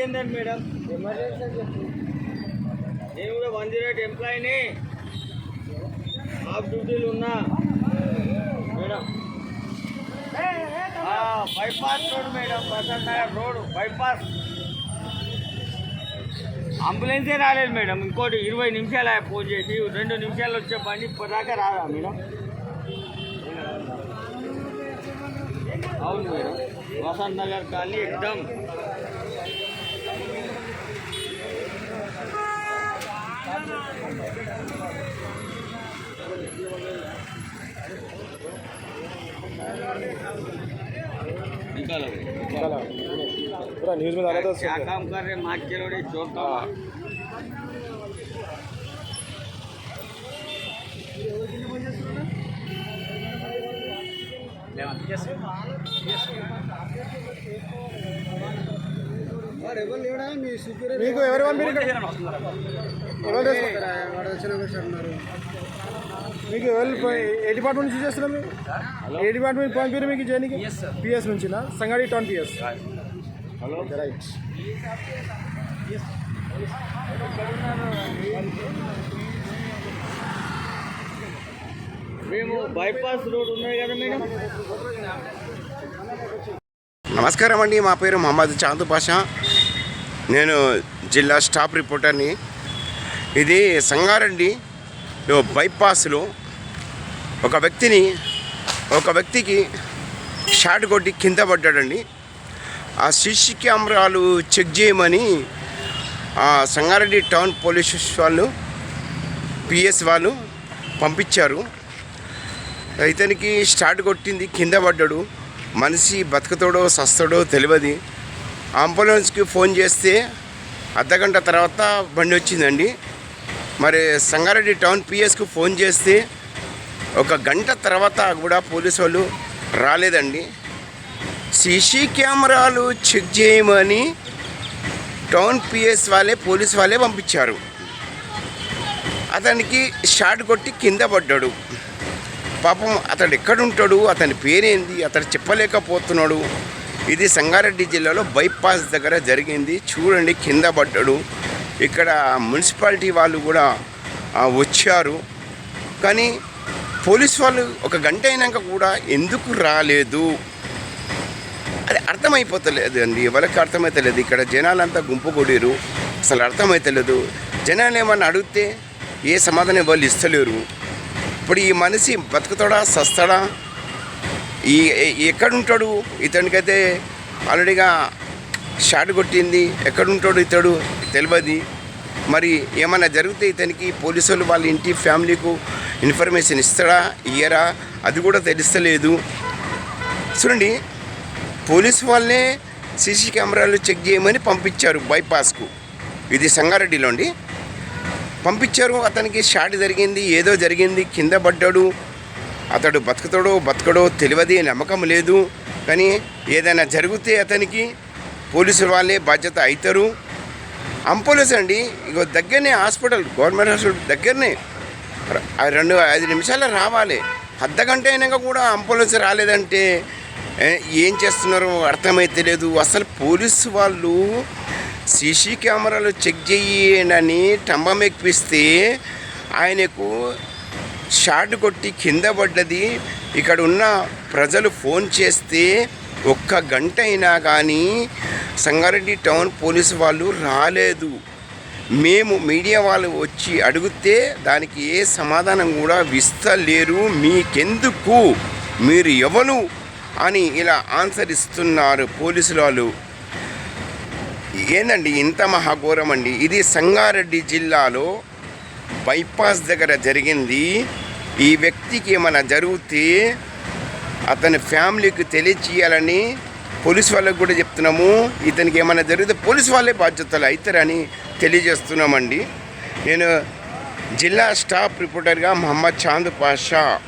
ఏంటండి మేడం. నేను కూడా వన్ జీరో ఎయిట్ ఎంప్లాయీని ఆఫ్ డ్యూటీలు ఉన్నా. మేడం. ఆ, bypass road madam Prasad Nagar road bypass అంబులెన్సే రాలేదు మేడం. ఇంకోటి ఇరవై నిమిషాలు ఆయన ఫోన్ చేసి రెండు నిమిషాలు వచ్చే బండి ఇప్పటిదాకా రాదా మేడం? అవును మేడం. वसंत नगर काली एकदम। निकालो। निकाला। पूरा न्यूज़ में डाला था क्या काम कर रहे मार्ग के रोड़े चोर का। हाँ। Thank you. మీకు ఎవరు? ఎవరు? మీకు ఎవరు ఏ డిపార్ట్మెంట్ నుంచి చేస్తున్నారు మీరు? ఏ డిపార్ట్మెంట్ పంపారు మీకు జర్నీకి పిఎస్ నుంచినా? సంగాడి టౌన్ పిఎస్ हेलो రైట్ మేము బైపాస్ రోడ్ ఉన్నాయి కదా మేడం? నమస్కారం అండి మా పేరు మహమ్మద్ చాందు పాషా. నేను జిల్లా స్టాఫ్ రిపోర్టర్ని. ఇది సంగారెడ్డి బైపాస్లో ఒక వ్యక్తిని ఒక వ్యక్తికి షాట్ కొట్టి కింద పడ్డాడండి. ఆ సీసీ కెమెరాలు చెక్ చేయమని ఆ సంగారెడ్డి టౌన్ పోలీస్ వాళ్ళు పిఎస్ వాళ్ళు పంపించారు. ఇతనికి స్టార్ట్ కొట్టింది కింద పడ్డాడు. మనిషి బతుకుతాడో సస్తాడో తెలియదు. అంబులెన్స్కి ఫోన్ చేస్తే అర్ధగంట తర్వాత బండి వచ్చిందండి. మరి సంగారెడ్డి టౌన్ పిఎస్కి ఫోన్ చేస్తే ఒక గంట తర్వాత కూడా పోలీసు వాళ్ళు రాలేదండి. సీసీ కెమెరాలు చెక్ చేయమని టౌన్ పిఎస్ వాళ్ళే పోలీస్ వాళ్ళే పంపించారు. అతనికి షాట్ కొట్టి కింద పడ్డాడు. పాపం అతడు ఎక్కడుంటాడు? అతని పేరేంది? అతడు చెప్పలేకపోతున్నాడు. ఇది సంగారెడ్డి జిల్లాలో బైపాస్ దగ్గర జరిగింది. చూడండి కింద పడ్డాడు. ఇక్కడ మున్సిపాలిటీ వాళ్ళు కూడా వచ్చారు. కానీ పోలీస్ వాళ్ళు ఒక గంట అయినాక కూడా ఎందుకు రాలేదు? అది అర్థమైపోతలేదు అండి. ఎవరికి అర్థమైతలేదు? ఇక్కడ జనాలంతా గుంపు కొడిరు. అసలు అర్థమైతలేదు. జనాలు ఏమన్నా అడిగితే ఏ సమాధానం వాళ్ళు ఇస్తలేరు. ఇప్పుడు ఈ మనిషి బతుకుతాడా సస్తాడా? ఈ ఎక్కడుంటాడు? ఇతనికైతే ఆల్రెడీగా షాట్ కొట్టింది. ఎక్కడుంటాడు ఇతడు? తెలియదు మరి ఏమైనా జరిగితే ఇతనికి పోలీసులు వాళ్ళ ఇంటి ఫ్యామిలీకు ఇన్ఫర్మేషన్ ఇస్తాడా ఇయ్యరా? అది కూడా తెలుస్తలేదు. చూడండి పోలీసు వాళ్ళే సీసీ కెమెరాలు చెక్ చేయమని పంపించారు బైపాస్కు. ఇది సంగారెడ్డిలో అండి పంపించారు. అతనికి షాట్ జరిగింది ఏదో జరిగింది కింద పడ్డాడు. అతడు బతుకుతాడో బతకడో తెలియదు నమ్మకం లేదు. కానీ ఏదైనా జరిగితే అతనికి పోలీసు వాళ్ళే బాధ్యత అవుతారు అంపోలీస్ అండి ఇగో దగ్గరనే హాస్పిటల్ గవర్నమెంట్ హాస్పిటల్ దగ్గరనే. రెండు ఐదు నిమిషాలు రావాలి. అర్ధ గంట అయినాక కూడా అంబులెన్స్ రాలేదంటే ఏం చేస్తున్నారో అర్థమైతే లేదు అసలు పోలీసు వాళ్ళు సీసీ కెమెరాలు చెక్ చేయనని టంబం ఎక్కిస్తే ఆయనకు షాట్ కొట్టి కింద పడ్డది. ఇక్కడ ఉన్న ప్రజలు ఫోన్ చేస్తే ఒక్క గంట అయినా కానీ సంగారెడ్డి టౌన్ పోలీసు వాళ్ళు రాలేదు. మేము మీడియా వాళ్ళు వచ్చి అడిగితే దానికి ఏ సమాధానం కూడా ఇస్తలేరు మీకెందుకు? మీరు ఎవరు? అని ఇలా ఆన్సర్ ఇస్తున్నారు పోలీసుల వాళ్ళు. ఏందండి ఇంత మహాఘోరం అండి? ఇది సంగారెడ్డి జిల్లాలో బైపాస్ దగ్గర జరిగింది. ఈ వ్యక్తికి ఏమైనా జరిగితే అతని ఫ్యామిలీకి తెలియచేయాలని పోలీస్ వాళ్ళకి కూడా చెప్తున్నాము. ఇతనికి ఏమైనా జరిగితే పోలీస్ వాళ్ళే బాధ్యతలు అవుతారని తెలియజేస్తున్నామండి. నేను జిల్లా స్టాఫ్ రిపోర్టర్గా మహమ్మద్ చాంద్ పాషా